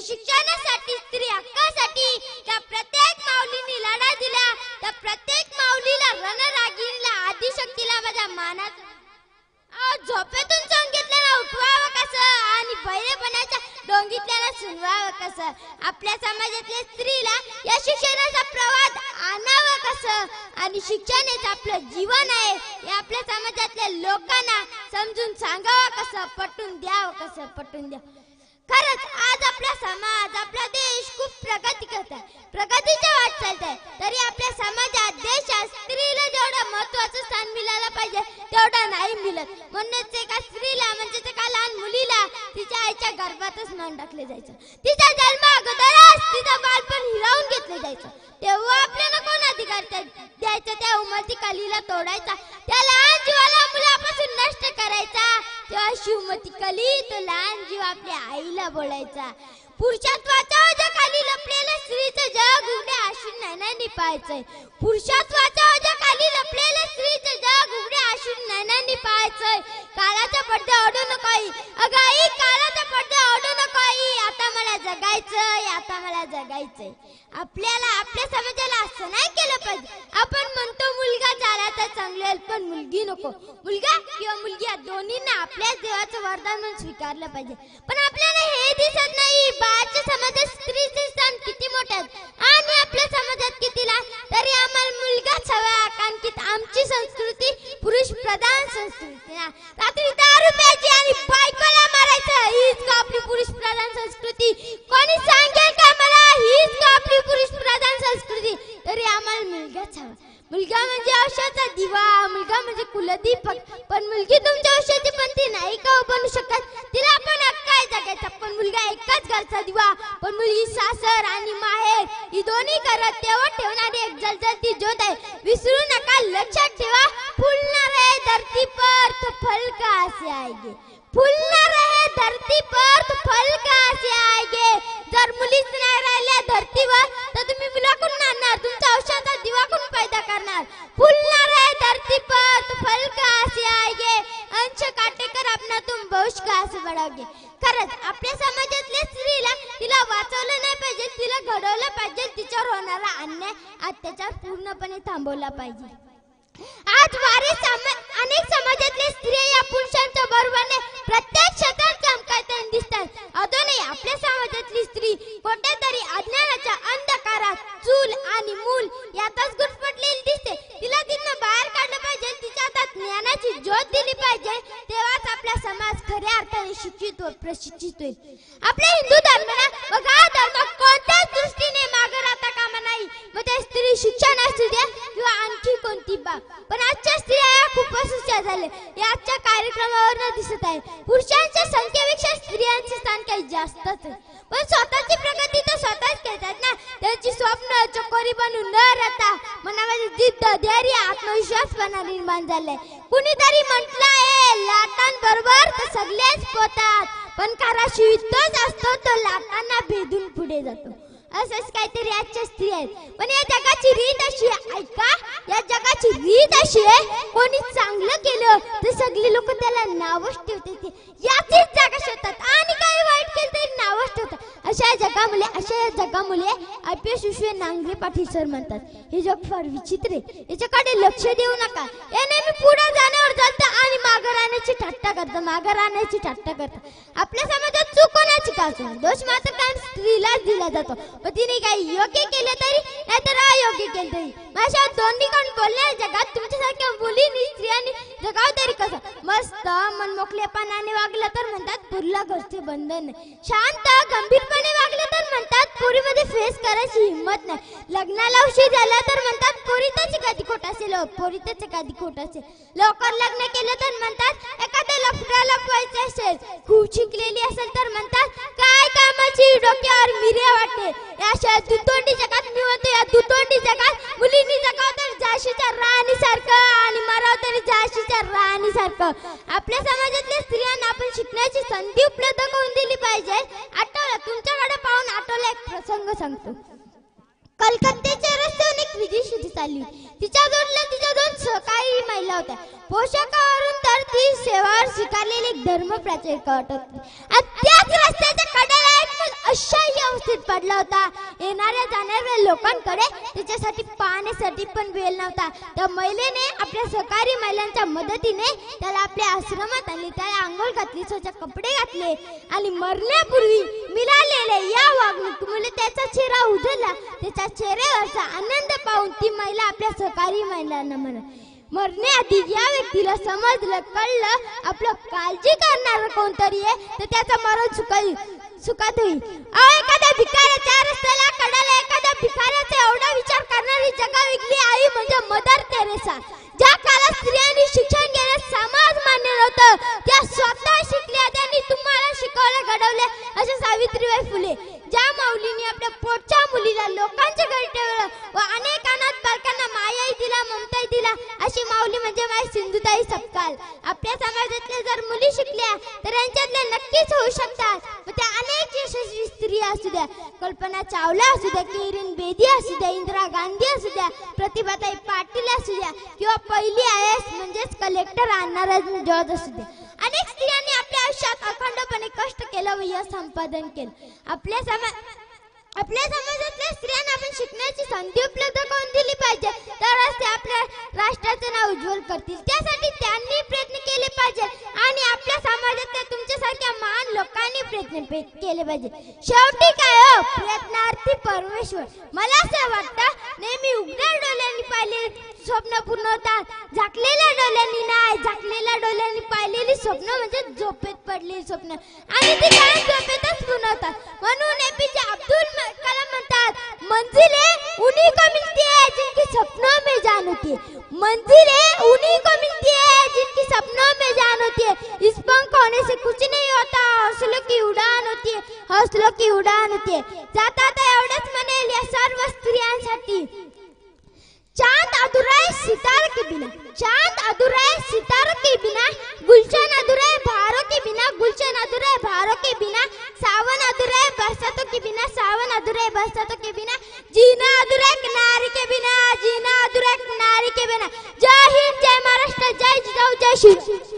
जीवनासाठी स्त्री हक्कासाठी त्या प्रत्येक माऊलीने लढा दिला. त्या प्रत्येक माऊलीला रणरागिणीला आदिशक्तीला माझ्या मानात झोपेतून संगीतल्याला उठवावं कसं? आणि बहिरेपणाच्या डोंगीतल्याला सुनवावं कसं? आपल्या समाजातल्या स्त्रीला या शिक्षणाचा प्रवाद आणावं कसं? आणि शिक्षण हेच आपलं जीवन आहे. हे आपल्या समाजातल्या लोकांना समजून सांगावं कसं? पटवून द्यावं कसं? पटवून द्यावं खरंच आज आपला समाज आपला देश खूप प्रगती करत आहे प्रगतीच्या वाट चालत आहे तरी आपल्या समाजात देशात स्त्रीला जेवढं महत्वाचं स्थान मिळायला पाहिजे तेवढं नाही मिळत. म्हणूनच एका स्त्रीला म्हणजे एका लहान मुलीला तिच्या आईच्या गर्भातच मान टाकले जायचं. तिचा जन्म अगोदरच तिचं बालपण हिरावून घेतलं जायचं तेव्हा आपल्याला कोण अधिकार त्या- द्यायचा त्या उमरती कालीला तोडायचा त्या लहान जीवाला मुलापासून नष्ट करायचा तेव्हा शिवमती कली तो लहान जीव आपल्या आईला बोलायचा. पुरुषत्वाच्या खाली लपलेलं स्त्रीचं जग उघड्या आशून नैनांनी पाहायचंय. पुरुषत्वाच्या खाली लपलेलं स्त्रीचं जग उघड्या आशून नैनांनी पाहायचंय. काळाचा पडदा ओढू नको अगाई काळाचा पडदा ओढू जगायचंय आता मला जगायचंय. आपल्याला आपल्या समाजाला असं नाही केलं पाहिजे. आपण म्हणतो मुलगा झाला तर चांगले पण मुलगी नको. मुलगा किंवा मुलगी या दोन्हींना आपल्याच देवाचं वरदान म्हणून स्वीकारलं पाहिजे. पण आपल्याला हे दिसत नाही बाळाच्या समाजात स्त्रीचे स्थान किती मोठं आहेत आणि आपल्या समाजात किती लहान तरी आम्हाला मुलगाच हवा कारण की आमची संस्कृती पुरुष प्रधान संस्कृती ना रात्री दारू प्यायची आणि बायकोला मारायचं हीच का आपली पुरुष प्रधान संस्कृती कोणी सांगेल का मला हीच का आपली पुरुष प्रधान संस्कृती तरी आम्हाला मुलगाच हवा मुलगा वर्षाचा दिवा मुलगा म्हणजे कुलदीपक. पण मुलगी तुमच्या वर्षाची पण ती नाही का हो बनू शकत? तिला पण काय जगायचा पण मुलगा एकाच घरचा दिवा. पण मुलगी सासर आणि माहेर ही दोन्ही करत तेव्हा ठेवणारी एक जलजलती ज्योत आहे. विसरू नका लक्षात ठेवा. फुलणार आहे धरती पर तो फल कहाँ से आएंगे फूल ना धरती पर तो फल कहाँ से आएंगे जर मुलीच नाही राहिल्या धरतीवर तर तुम्ही मुलाकडून अत्याचार पूर्णपणे थांबवला पाहिजे. आज वारे अनेक समाजातले स्त्रिया या पुरुषांच्या बरोबरने प्रत्येक क्षेत्रात काम करताना दिसतात. अजूनही आपल्या समाजातली स्त्री कोणत्यातरी अज्ञानाच्या अंधकारात चूल आणि मूल यातच गुरफटलेली दिसते. तिला तिथनं बाहेर काढलं पाहिजे तिच्या हातात ज्ञानाची ज्योत दिली पाहिजे तेव्हाच आपला समाज खऱ्या अर्थाने शिक्षित व प्रशिक्षित होईल. आपल्या हिंदू धर्माला किंवा आणखी कोणती बाब? पण आजच्या स्त्रिया या खूपच हुशार झाले हे आजच्या कार्यक्रमावर दिसत आहे पुरुषांच्या संख्येपेक्षा स्त्रियांचे स्थान काही जास्तच पण स्वतःची प्रगती तर स्वतःच करतात ना? त्यांची स्वप्न चकोरी बनून न राहता मनामध्ये जिद्द धैर्य आत्मविश्वास पणा निर्माण झालाय. कुणीतरी म्हटलंय लाटांबरोबर तर सगळेच पोतात. पण खरा शिवितच असतो तो लाटांना भेदून पुढे जातो. असंच काहीतरी आजच्या स्त्री आहेत पण या जगाची रीत अशी आहे. ऐका या जगाची रीत अशी आहे. कोणी चांगलं केलं तर सगळी लोक त्याला नावच ठेवते याचीच जागा शोधतात. आणि काही वाईट केलं तरी नावच ठेवतात अशा जगामुळे अशा जगामुळे अपयशस्वी नांगरे पाटील सर म्हणतात. हे जग फार विचित्र आहे. याच्याकडे लक्ष देऊ नका. हे नेहमी पुढे जाण्यावर जातं आणि मागं राहण्याची थट्टा करतं मागं राहण्याची थट्टा करतं. आपल्या समाजात चूक कोणाची का असेना, दोष मात्र काय स्त्रीलाच दिला जातो. व तिने काही योग्य केले तरी नाहीतर अयोग्य केलं तरी. माझ्या दोन्ही कडून बोलण्या जगात तुमच्यासारख्या मुलींनी स्त्रियांनी जगावत मस्त मनमोकलेपणाने वागलं तर म्हणतात पुरला घरचे बंधन. शांत गंभीरपणे वागलं तर म्हणतात पुरीमध्ये फेस करायची हिंमत नाही. लग्नाला उशीर झाला तर म्हणतात पोरी त्याची कधी खोट असेल हो, पोरी त्याचे कधी खोट असेल. लवकर लग्न केलं तर म्हणतात एखाद्या लफड्या लपवायचं असेल खूप शिकलेली असेल तर म्हणतात काय कामाची डोक्यावर मिरे वाटते या शाळेत दुतोंडी जगात मी म्हणतो या दुतोंडी जगात मुलींनी जगाव तर जाशीच्या राणी सारखं आणि मराव तरी जा राणी सारखं आपल्या समाजातल्या स्त्रियांना आपण शिकण्याची संधी उपलब्ध करून दिली पाहिजे. आठवलं तुमच्याकडे पाहून आठवला एक प्रसंग सांगतो. कलकत्त्याच्या रस्त्यावर एक विदेशी चालली. तिच्या जोडल्या तिच्या दोन सहकारी महिला होत्या. पोशाखावरून तर ती सेवावर स्वीकारलेली एक धर्म प्रचारक वाटत आणि त्याच रस्त्याच्या कडेला अशाही अवस्थेत पडला होता. येणाऱ्या जाणाऱ्या लोकांकडे त्याच्यासाठी पाहण्यासाठी पण वेळ नव्हता. त्या महिलेने आपल्या सहकारी महिलांच्या मदतीने त्याला आपल्या आश्रमात आणली त्याला आंघोळ घातली स्वच्छ कपडे घातले आणि मरण्यापूर्वी मिळालेल्या या वागणुकीमुळे म्हणजे त्याचा चेहरा उजळला. त्याच्या चेहऱ्यावरचा आनंद पाहून ती महिला आपल्या सहकारी महिलांना म्हणत मरण्याआधी या व्यक्तीला समजलं कळलं आपलं काळजी करणार कोणतरी आहे तर त्याचा मरण सुखाई सुखात होईल अहो, एखाद्या भिकाऱ्याच्या रस्त्याला कडाला एखाद्या भिकाऱ्याचा एवढा विचार करणारी जगा विकली आई म्हणजे मदर तेरेसा ज्या काळात स्त्रियांनी शिक्षण घेण्यास समाज मान्य नव्हतं त्या स्वतः शिकल्या त्यांनी तुम्हाला शिकवले घडवले असे सावित्रीबाई फुले. ज्या माऊलीने आपल्या पोटच्या मुलीला लोकांच्या घरी ठेवलं व अनेक अनाथ बालकांना मायाही दिला ममताही दिला अशी माऊली म्हणजे माय सिंधुताई सपकाल आपल्या समाजातल्या जर मुली शिकल्या तर यांच्यातल्या नक्कीच होऊ शकतात. यशस्वी असू द्या कल्पना चावला असू द्या किरण बेदी असू द्या इंदिरा गांधी असू द्या प्रतिभाताई पाटील असू द्या किंवा पहिली आय एस म्हणजेच कलेक्टर आणणारा जॉर्ज असू द्या अनेक स्त्रियांनी आपल्या आयुष्यात अखंडपणे कष्ट केलं व यश संपादन केलं आपल्या समाज आपल्या समाजातल्या स्त्रियांना आपण शिकण्याची संधी उपलब्ध करून दिली पाहिजे तरच ते आपल्या राष्ट्राचे नाव उज्ज्वल करतील त्यासाठी त्यांनी प्रयत्न केले पाहिजे आणि आपल्या समाजात तुमच्यासारख्या महान लोकांनी प्रयत्न केले पाहिजे. शेवटी काय हो? प्रयत्नार्थी परमेश्वर. मला असं वाटतं नेहमी उघड्या डोळ्यांनी पाहिले स्वप्न पूर्ण होतात. झाकलेल्या डोळ्यांनी नाही झाकलेल्या डोळ्यांनी पाहिलेली स्वप्न म्हणजे झोपेत पडलेली स्वप्न. आणि ती कायम झोपेतच पूर्ण होतात. म्हणून एपीजे अब्दुल कलाम म्हणतात मंजिले उन्हीं को मिलती है जिनकी सपनों में जान होती है. मंजिले उन्हीं हौसलों की उड़ान होते जाता तर एवढंच म्हणेल या सर्व स्त्रियांसाठी. चांद अधूरा है के बिना. चांद अधूरा है के बिना गुलशन अधूरा है के बिना गुलशन अधूरा है के बिना सावन अधुराय है बरसातों के बिना सावन अधूरा है बरसातों के बिना जीना अधूरा है के बिना जीना अधूरा है के बिना. जय हिंद जय महाराष्ट्र जय जिजाऊ जय शिव.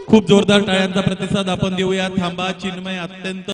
खूप जोरदार टाळ्यांचा प्रतिसाद आपण देऊया थांबा चिन्मय अत्यंत